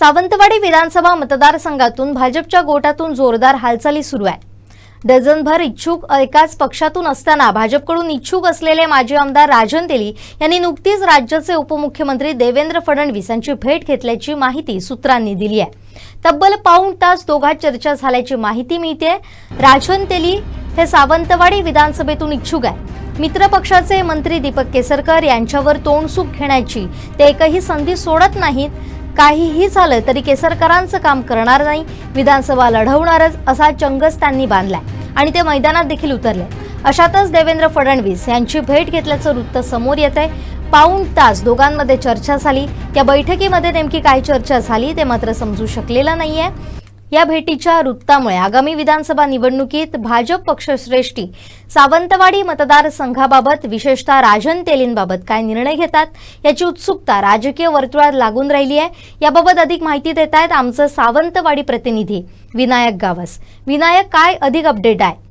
सावंतवाडी विधानसभा मतदारसंघातून भाजपच्या गोटातून जोरदार हालचाली सुरू आहे डझनभर इच्छुक एकाच पक्षातून असताना भाजपकडून इच्छुक असलेले माजी आमदार राजन तेली यांनी नुकतीच राज्याचे उपमुख्यमंत्री देवेंद्र फडणवीस यांची भेट घेतल्याची माहिती सूत्रांनी दिली आहे. तब्बल पाऊण तास दोघात चर्चा झाल्याची माहिती मिळते राजन तेली हे सावंतवाडी विधानसभेतून इच्छुक आहे मित्रपक्षाचे मंत्री दीपक केसरकर यांच्यावर तोंडसूक घेण्याची ते एकही संधी सोडत नाहीत. काहीही झालं तरी केसरकरांचं काम करणार नाही. विधानसभा लढवणारच असा चंगच त्यांनी बांधलाय. आणि ते मैदानात देखील उतरले. अशातच देवेंद्र फडणवीस यांची भेट घेतल्याचं वृत्त समोर येत आहे पाऊण तास दोघांमध्ये चर्चा झाली. या बैठकीमध्ये नेमकी काय चर्चा झाली ते मात्र समजू शकलेलं नाहीये. या भेटीच्या वृत्तामुळे आगामी विधानसभा निवडणुकीत भाजप पक्षश्रेष्ठी सावंतवाडी मतदारसंघाबाबत विशेषतः राजन तेलींबाबत काय निर्णय घेतात याची उत्सुकता राजकीय वर्तुळात लागून राहिली आहे. याबाबत अधिक माहिती देत आहेत आमचं सावंतवाडी प्रतिनिधी विनायक गावस. विनायक काय अधिक अपडेट आहे?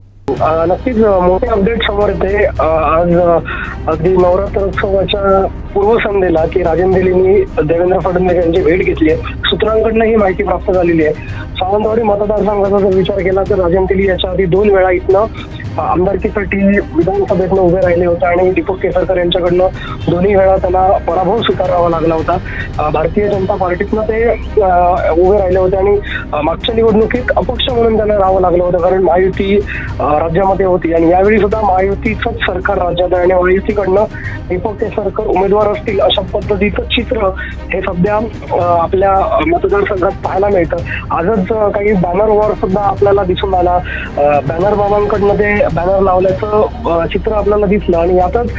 नक्कीच मोठे अपडेट समोर येते. आज अगदी अगदी नवरात्रोत्सवाच्या पूर्वसंध्येला की राजन दिलींनी देवेंद्र फडणवीस यांची भेट घेतली आहे. सूत्रांकडनं ही माहिती प्राप्त झालेली आहे. सावंतवाडी मतदारसंघाचा जर विचार केला तर राजन दिली याच्या आधी दोन वेळा इथनं आमदारकीसाठी विधानसभेतनं उभे राहिले होते आणि दीपक केसरकर यांच्याकडनं दोन्ही वेळा त्यांना पराभव स्वीकारावा लागला होता. भारतीय जनता पार्टीतनं ते उभे राहिले होते आणि मागच्या निवडणुकीत अपक्ष म्हणून त्यांना राहावं लागलं होतं कारण महायुती राज्यामध्ये होती आणि यावेळी सुद्धा महायुतीचंच सरकार राज्यात आहे आणि महायुतीकडनं दीपक केसरकर उमेदवार असतील अशा पद्धतीचं चित्र हे सध्या आपल्या मतदारसंघात पाहायला मिळतं. आजच काही काही बॅनरवर सुद्धा आपल्याला दिसून आला. बॅनर बाबांकडनं ते बॅनर लावल्याचं चित्र आपल्याला दिसलं. आणि यातच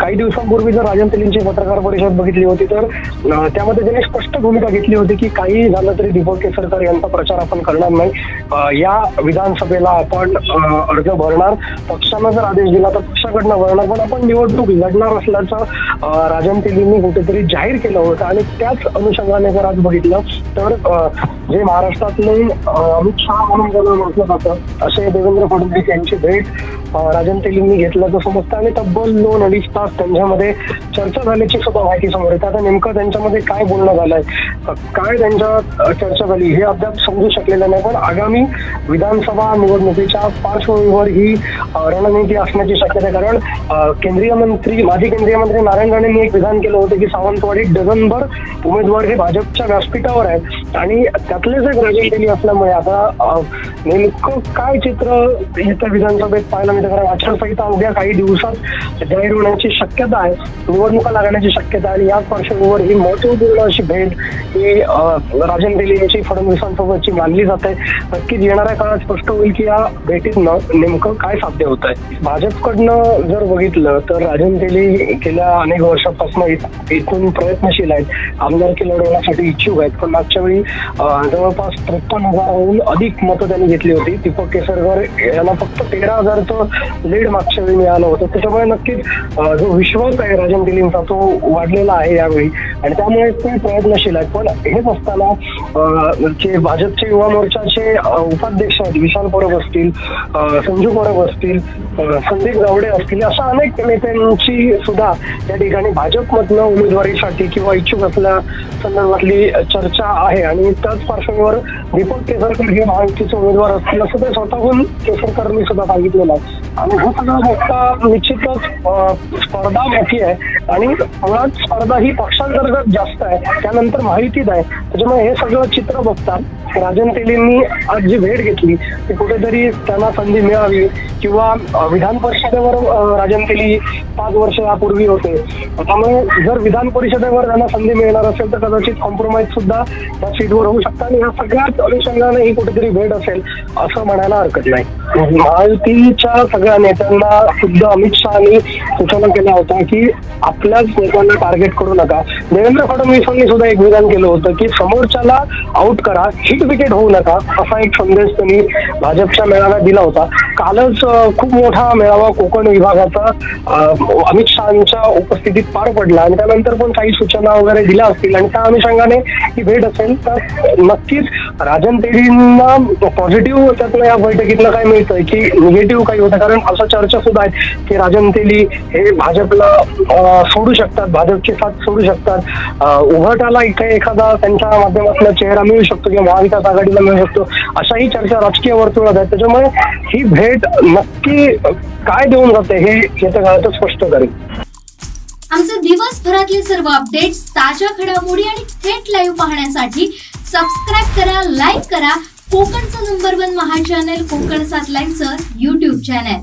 काही दिवसांपूर्वी जर राजन तेलींची पत्रकार परिषद बघितली होती तर त्यामध्ये त्यांनी स्पष्ट भूमिका घेतली होती की काही झालं तरी दीपक केसरकर यांचा प्रचार आपण करणार नाही. या विधानसभेला आपण अर्ज भरणार. पक्षानं जर आदेश दिला तर पक्षाकडनं भरणार. पण आपण निवडणूक लढणार असल्याचं राजन तेलींनी कुठेतरी जाहीर केलं होतं. आणि त्याच अनुषंगाने जर आज बघितलं तर जे महाराष्ट्रातले अमित शहा म्हणून ज्यांना म्हटलं जातं असे देवेंद्र फडणवीस यांची भेट right? राजन तेलींनी घेतल्याचं समजतं आणि तब्बल दोन अडीच तास त्यांच्यामध्ये चर्चा झाल्याची सुद्धा माहिती समोर येते. आता नेमकं त्यांच्यामध्ये काय बोलणं झालंय? काय त्यांच्या चर्चा झाली हे अद्याप समजू शकलेलं नाही. पण आगामी विधानसभा निवडणुकीच्या पार्श्वभूमीवर ही रणनीती असण्याची शक्यता आहे. कारण केंद्रीय मंत्री माजी केंद्रीय मंत्री नारायण राणेंनी एक विधान केलं होतं की सावंतवाडीत डझनभर उमेदवार हे भाजपच्या व्यासपीठावर आहेत. आणि त्यातलेच एक राजन तेली असल्यामुळे आता नेमकं काय चित्र येत्या विधानसभेत पाहायला मिळतं कारण आचारसंहिता उद्या काही दिवसात जाहीर होण्याची शक्यता आहे. निवडणुका लागण्याची शक्यता आहे आणि याच पार्श्वभूमीवर ही महत्त्वपूर्ण अशी भेट ही राजन तेली यांची फडणवीसांसोबतची मानली जाते. नक्कीच येणाऱ्या काळात स्पष्ट होईल की या भेटीतनं नेमकं काय साध्य होत आहे. भाजपकडनं जर बघितलं तर राजन तेली गेल्या अनेक वर्षापासून एकूण इथून प्रयत्नशील आहेत. आमदारकी लढवण्यासाठी इच्छुक आहेत. पण मागच्या वेळी जवळपास त्रेपन्न हजाराहून अधिक मतं त्यांनी घेतली होती. दीपक केसरकर यांना फक्त तेरा हजारचं लीड मागच्या वेळी मिळालं होतं. त्याच्यामुळे नक्कीच जो विश्वास आहे राजन दिलींचा तो वाढलेला आहे यावेळी. आणि त्यामुळे ते प्रयत्नशील आहेत. पण हेच असताना जे भाजपचे युवा मोर्चाचे उपाध्यक्ष आहेत विशाल परब असतील संजू परब असतील संदीप गावडे असतील अशा अनेक नेत्यांची सुद्धा या ठिकाणी भाजपमधनं उमेदवारीसाठी किंवा इच्छुक असल्या संदर्भातली चर्चा आहे. आणि त्याच पार्श्वभूमीवर दीपक केसरकर हे महायुतीचे उमेदवार असतील असं ते स्वतःहून केसरकरांनी सुद्धा सांगितलेलं आहे. आणि हा सगळा मोठा निश्चितच स्पर्धा मोठी आहे. आणि मुळात स्पर्धा ही पक्षांतर्गत जास्त आहे त्यानंतर माहितीच आहे. त्याच्यामुळे हे सगळं चित्र बघतात राजन तेलींनी आज जी भेट घेतली ती कुठेतरी त्यांना संधी मिळावी किंवा विधान परिषदेवर राजन तेली पाच वर्ष यापूर्वी होते. त्यामुळे जर विधान परिषदेवर त्यांना संधी मिळणार असेल तर कदाचित कॉम्प्रोमाइज सुद्धा त्या सीटवर होऊ शकतात आणि ह्या सगळ्याच अनुषंगाने ही कुठेतरी भेट असेल असं म्हणायला हरकत नाही. महायुतीच्या सगळ्या नेत्यांना सुद्धा अमित शहानी सूचना केल्या होत्या की आपल्याच नेत्यांना टार्गेट करू नका. देवेंद्र फडणवीसांनी सुद्धा एक विधान केलं होतं की समोरच्याला आउट करा हिट विकेट होऊ नका असा एक संदेश त्यांनी भाजपच्या मेळाव्यात दिला होता. कालच खूप मोठा मेळावा कोकण विभागाचा अमित शहाच्या उपस्थितीत पार पडला आणि त्यानंतर पण काही सूचना वगैरे दिल्या असतील आणि त्या अनुषंगाने ही भेट असेल तर नक्कीच राजन तेलींना पॉझिटिव्ह त्यातनं या बैठकीतनं काय मिळतंय की निगेटिव्ह काही होतं? कारण असं चर्चा सुद्धा आहे की राजन तेली हे भाजपला सोडू शकतात भाजपची साथ सोडू शकतात. उभटाला इथे एखादा त्यांच्या माध्यमातून चेहरा मिळू शकतो किंवा महाविकास आघाडीला मिळू शकतो. अशाही चर्चा राजकीय वर्तुळात आहेत त्याच्यामुळे ही भेट नक्की काय देऊन जाते हे येत्या काळातच स्पष्ट करेल आमचे दिवसभरातले सर्व अपडेट्स ताज्या घडामोडी आणि थेट लाईव्ह पाहण्यासाठी सबस्क्राईब करा लाईक करा. कोकणचं नंबर वन महा चॅनल कोकण सात लाईनचं युट्यूब चॅनल